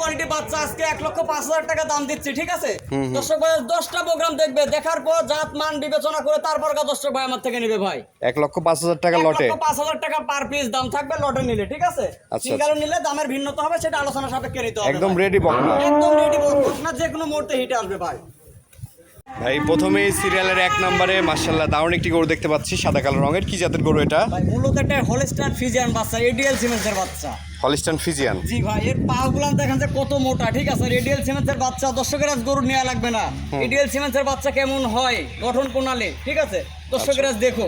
Quality বাচ্চা আজকে এক লক্ষ পাঁচ হাজার টাকা দাম দিচ্ছি ঠিক আছে? দর্শক ভাই দশটা প্রোগ্রাম দেখবে দেখার পর জাত মান বিবেচনা করে তারপর দর্শক ভাই আমার থেকে নিবে ভাই। এক লক্ষ পাঁচ হাজার টাকা লটে। পাঁচ হাজার টাকা পার পিস দাম থাকবে লটে নিলে ঠিক আছে? আচ্ছা, সিঙ্গারে নিলে দামের ভিন্নতা হবে সেটা আলোচনা সাপেক্ষে নিতে হবে একদম রেডি বকনা একদম রেডি না যে কোনো মুহূর্তে হিটে আসবে ভাই। ভাই প্রথমেই সিরিয়ালের এক নম্বরে মার্শাল্লাহ দারুণ একটি গরু দেখতে পাচ্ছি সাদা কালো রঙের। কি জাতের গরু এটা? ভাই মূলত একটা হলস্টার ফিজিয়ান বাচ্চা এডিএল সিমেন্সের বাচ্চা। Holstein Friesian. জি ভাই এর পাগুলো দেখেন যে কত মোটা ঠিক আছে? রেডিয়াল সিমেন্সের বাচ্চা দর্শকের আজ গরু নেওয়া লাগবে না। রেডিয়াল সিমেন্সের বাচ্চা কেমন হয়? গঠন প্রণালী ঠিক আছে? দর্শকের আজ দেখো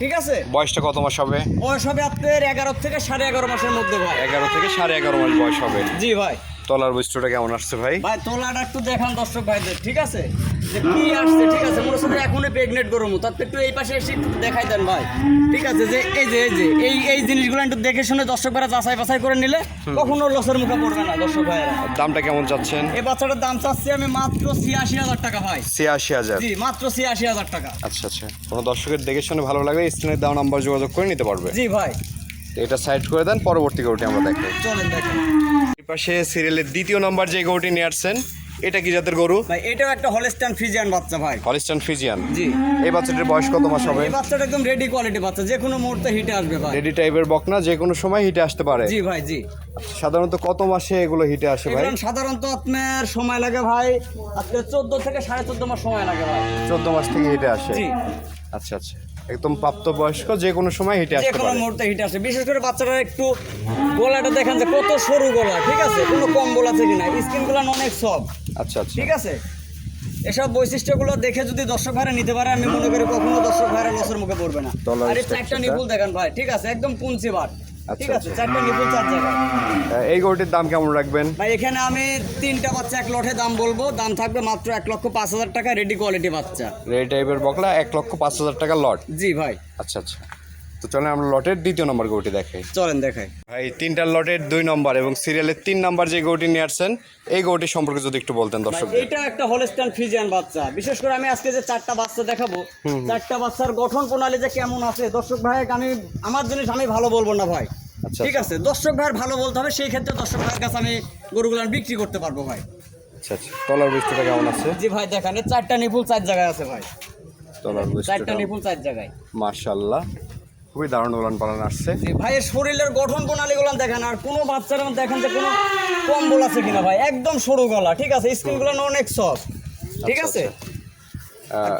ঠিক আছে? বয়সটা কত মাস হবে? বয়স হবে আপনার এগারো থেকে সাড়ে এগারো মাসের মধ্যে ভাই। এগারো থেকে সাড়ে এগারো মাস বয়স হবে। জি ভাই। তলার বৈশিষ্ট্যটা কেমন আসছে ভাই? ভাই তোলাটা একটু দেখান দর্শক ভাইদের ঠিক আছে? যে কি আসছে ঠিক আছে? মনে হচ্ছে এখনই প্রেগনেন্ট গরম তার একটু এই পাশে এসে একটু দেখাই দেন ভাই। ঠিক আছে? যে এই যে এই যে এই এই জিনিসগুলো একটু দেখে শুনে দর্শক ভাইরা যাচাই বাছাই করে নিলে কখনো লসের মুখে পড়বে না দর্শক ভাইরা দামটা কেমন চাচ্ছেন? এই বাচ্চাটার দাম চাচ্ছি আমি মাত্র ছিয়াশি হাজার টাকা ভাই। ছিয়াশি হাজার। জি মাত্র ছিয়াশি হাজার টাকা। আচ্ছা আচ্ছা। কোনো দর্শকের দেখে শুনে ভালো লাগলে স্ক্রিনের দেওয়া নাম্বার যোগাযোগ করে নিতে পারবে। জি ভাই। এটা সাইড করে দেন পরবর্তী গরুটি আমরা দেখাই চলেন দেখেন। এই পাশে সিরিয়ালের দ্বিতীয় নম্বর যে গরুটি নিয়ে আসছেন এটা কি জাতের গরু? ভাই এটাও একটা হলস্টান ফিজিয়ান বাচ্চা ভাই। হলিস্টান ফিজিয়ান জি। এই বাচ্চাটির বয়স কত মাস হবে? এই বাচ্চাটা একদম রেডি কোয়ালিটি বাচ্চা যে কোনো মুহূর্তে হিটে আসবে ভাই। রেডি টাইপের বকনা যে কোনো সময় হিটে আসতে পারে। জি ভাই জি। সাধারণত কত মাসে এগুলো হিটে আসে ভাই? সাধারণত আপনার সময় লাগে ভাই আপনার চোদ্দ থেকে সাড়ে চোদ্দ মাস সময় লাগে ভাই। চোদ্দ মাস থেকে হিটে আসে। জি। আচ্ছা আচ্ছা। একদম প্রাপ্তবয়স্ক যে কোনো সময় হিটে যে আসতে পারে। মুহূর্তে হিটে আসে। বিশেষ করে বাচ্চারা একটু গলাটা দেখেন যে কত সরু গলা ঠিক আছে? কোনো কম্বল আছে কিনা? স্কিনগুলো অনেক সব। আচ্ছা আচ্ছা। ঠিক আছে? এসব বৈশিষ্ট্যগুলো দেখে যদি দর্শক ভাইরা নিতে পারে আমি মনে করি কখনো দর্শক ভাইরা লসের মুখে পড়বে না। আর চারটা নিপুল দেখেন ভাই ঠিক আছে? একদম পুঞ্চি বার। ঠিক আচ্ছা, আছে চারটা নিপুল চার জায়গায়। এই গরুটির দাম কেমন রাখবেন? ভাই এখানে আমি তিনটা বাচ্চা এক লটে দাম বলব। দাম থাকবে মাত্র এক লক্ষ পাঁচ হাজার টাকা রেডি কোয়ালিটি বাচ্চা। রেডি টাইপের বকলা এক লক্ষ পাঁচ হাজার টাকা লট। জি ভাই। আচ্ছা আচ্ছা। তো চলেন আমরা লটের দ্বিতীয় নম্বর গরুটি দেখাই। চলেন দেখাই। ভাই তিনটা লটের দুই নম্বর এবং সিরিয়ালের তিন নম্বর যে গরুটি নিয়ে আসছেন এই গরুটি সম্পর্কে যদি একটু বলতেন দর্শক এটা একটা হলস্টান ফিজিয়ান বাচ্চা। বিশেষ করে আমি আজকে যে চারটা বাচ্চা দেখাবো চারটা বাচ্চার গঠন প্রণালী যে কেমন আছে দর্শক ভাই আমি আমার জিনিস আমি ভালো বলব না ভাই। ঠিক আছে দর্শক ভাইয়ের ভালো বলতে হবে সেই ক্ষেত্রে দর্শক ভাইয়ের কাছে আমি গরুগুলো বিক্রি করতে পারব ভাই। আচ্ছা আচ্ছা। তলার বৈশিষ্ট্যটা কেমন আছে? জি ভাই দেখেন চারটা নিপুল চার জায়গায় আছে ভাই। তলার চারটা নিপুল চার জায়গায়। মার্শাল্লাহ খুবই দারুণ উলান পালন আসছে। ভাইয়ের শরীরের গঠন প্রণালীগুলো দেখেন আর কোনো বাচ্চার দেখেন যে কোনো কম্বল আছে কিনা ভাই একদম সরু গলা ঠিক আছে? স্কিনগুলো অনেক সফট ঠিক আছে?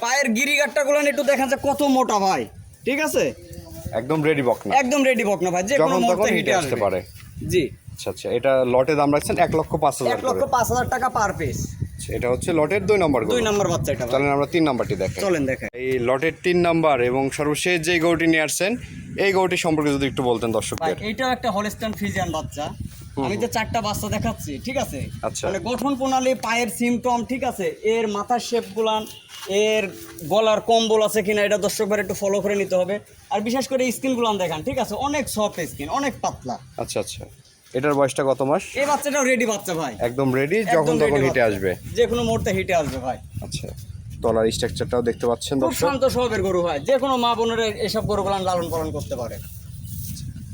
পায়ের গিরিগাটটা গুলো একটু দেখেন যে কত মোটা ভাই ঠিক আছে? একদম রেডি বকনা একদম রেডি বক না ভাই যে কোনো মুহূর্তে হিটে আসতে পারে। জি। আচ্ছা আচ্ছা এটা লটে দাম রাখছেন এক লক্ষ পাঁচ হাজার এক লক্ষ পাঁচ হাজার টাকা পার পিস আচ্ছা, এটা হচ্ছে লটের দুই নম্বর দুই নম্বর বাচ্চা এটা। চলেন আমরা তিন নাম্বারটি দেখাই চলেন দেখেন এই লটের তিন নাম্বার এবং সর্বশেষ যে গরুটি নিয়ে আসছেন এই গরুটি সম্পর্কে যদি একটু বলতেন দর্শক দর্শকদের এটা একটা হলস্টাইন ফিজিয়ান বাচ্চা। আমি যে চারটা বাচ্চা দেখাচ্ছি ঠিক আছে? আচ্ছা। মানে গঠন প্রণালী পায়ের সিমটম ঠিক আছে? এর মাথার শেপ গুলান এর গলার কম্বল আছে কিনা এটা দর্শকবার একটু ফলো করে নিতে হবে। আর বিশেষ করে স্কিন গুলান দেখান ঠিক আছে? অনেক সফট স্কিন অনেক পাতলা। আচ্ছা আচ্ছা। এটার বয়সটা কত মাস? এই বাচ্চাটাও রেডি বাচ্চা ভাই। একদম রেডি যখন তখন হিটে আসবে। যে কোনো মুহূর্তে হিটে আসবে ভাই। আচ্ছা। তলার স্ট্রাকচারটাও দেখতে পাচ্ছেন খুব দর্শক? শান্ত স্বভাবের গরু ভাই। যে কোনো মা বোনের এসব গরুগুলান লালন পালন করতে পারে।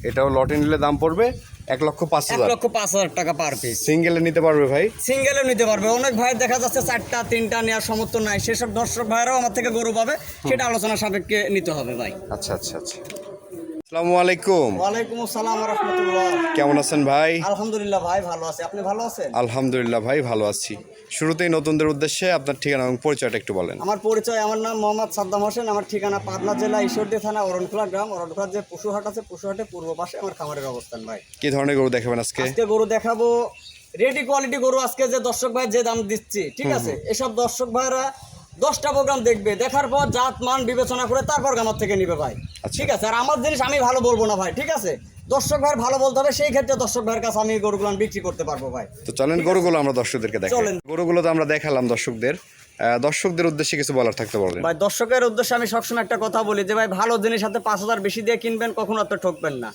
এটাও লটে নিলে দাম পড়বে? এক লক্ষ পাঁচ হাজার। লক্ষ পাঁচ হাজার টাকা পার পিস সিঙ্গেলে নিতে পারবে ভাই? সিঙ্গেলও নিতে পারবে। অনেক ভাই দেখা যাচ্ছে চারটা তিনটা নেওয়ার সমর্থ নাই। সেসব দর্শক ভাইরাও আমার থেকে গরু পাবে। সেটা আলোচনা সাপেক্ষে নিতে হবে ভাই। আচ্ছা আচ্ছা আচ্ছা। আসসালামু আলাইকুম। ওয়ালাইকুম আসসালাম রহমতুল্লাহ। কেমন আছেন ভাই? আলহামদুলিল্লাহ ভাই ভালো আছে। আপনি ভালো আছেন? আলহামদুলিল্লাহ ভাই ভালো আছি। শুরুতেই নতুনদের উদ্দেশ্যে আপনার ঠিকানা এবং পরিচয়টা একটু বলেন। আমার পরিচয় আমার নাম মোহাম্মদ সাদ্দাম হোসেন। আমার ঠিকানা পাবনা জেলা ঈশ্বরদী থানা অরণখোলা গ্রাম। অরণখোলা যে পশুহাট আছে পশুহাটের পূর্ব পাশে আমার খামারের অবস্থান ভাই। কি ধরনের গরু দেখাবেন আজকে? আজকে গরু দেখাবো রেডি কোয়ালিটি গরু আজকে যে দর্শক ভাই যে দাম দিচ্ছি ঠিক আছে? এসব দর্শক ভাইরা দশটা প্রোগ্রাম দেখবে দেখার পর জাত মান বিবেচনা করে তারপর আমার থেকে নিবে ভাই। আচ্ছা। ঠিক আছে? আর আমার জিনিস আমি ভালো বলব না ভাই ঠিক আছে? দর্শক ভাই ভালো বলতে হবে সেই ক্ষেত্রে দর্শক ভাইয়ের কাছে আমি গরুগুলো বিক্রি করতে পারব ভাই। তো চলেন গরুগুলো আমরা দর্শকদেরকে দেখাই। চলেন। গরুগুলো তো আমরা দেখালাম দর্শকদের। দর্শকদের উদ্দেশ্যে কিছু বলার থাকতে বলেন ভাই দর্শকের উদ্দেশ্যে আমি সবসময় একটা কথা বলি যে ভাই ভালো জিনিস হাতে পাঁচ হাজার বেশি দিয়ে কিনবেন কখনো আপনি ঠকবেন না।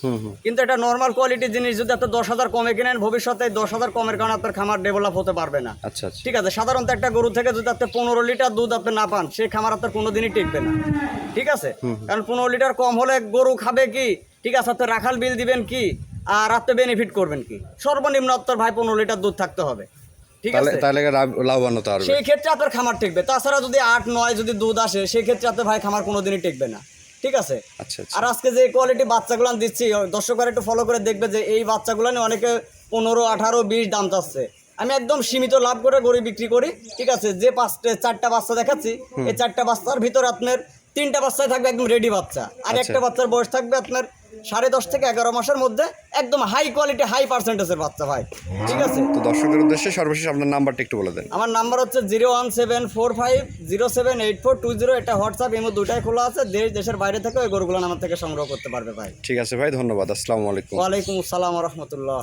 কিন্তু এটা নর্মাল কোয়ালিটির জিনিস যদি আপনি দশ হাজার কমে কিনেন ভবিষ্যতে দশ হাজার কমের কারণে আপনার খামার ডেভেলপ হতে পারবে না। আচ্ছা আচ্ছা। ঠিক আছে সাধারণত একটা গরু থেকে যদি আপনি পনেরো লিটার দুধ আপনি না পান সেই খামার আপনার কোনোদিনই টিকবে না। ঠিক আছে? কারণ পনেরো লিটার কম হলে গরু খাবে কি? ঠিক আছে আপনি রাখাল বিল দিবেন কি? আর আপনি বেনিফিট করবেন কি? সর্বনিম্ন আপনার ভাই পনেরো লিটার দুধ থাকতে হবে। ঠিক তাহলে আছে? তাহলে লাভবান হতে পারবে। সেই ক্ষেত্রে আপনার খামার টিকবে। তাছাড়া যদি আট নয় যদি দুধ আসে সেই ক্ষেত্রে আপনার ভাই খামার কোনোদিনই টিকবে না। ঠিক আছে? আচ্ছা আচ্ছা। আর আজকে যে কোয়ালিটি বাচ্চাগুলো দিচ্ছি দর্শকরা একটু ফলো করে দেখবে যে এই বাচ্চাগুলো নিয়ে অনেকে পনেরো আঠারো বিশ দাম চাচ্ছে। আমি একদম সীমিত লাভ করে গড়ি বিক্রি করি। ঠিক আছে? যে পাঁচটা চারটা বাচ্চা দেখাচ্ছি এই চারটা বাচ্চার ভিতর আপনার তিনটা বাচ্চায় থাকবে একদম রেডি বাচ্চা। আর আচ্ছা। একটা বাচ্চার বয়স থাকবে আপনার সাড়ে দশ থেকে এগারো মাসের মধ্যে একদম হাই কোয়ালিটি হাই পার্সেন্টেজের বাচ্চা ভাই। ঠিক আছে? তো দর্শকদের উদ্দেশ্যে সর্বশেষ আপনার নাম্বারটা একটু বলে দেন। আমার নাম্বার হচ্ছে zero one seven four five zero seven eight four two zero. এটা হোয়াটসঅ্যাপ এমন দুটাই খোলা আছে। দেশ দেশের বাইরে থেকে ওই গরুগুলো আমার থেকে সংগ্রহ করতে পারবে ভাই। ঠিক আছে ভাই ধন্যবাদ। আসসালামু আলাইকুম। ওয়ালাইকুম আসসালাম রহমতুল্লাহ।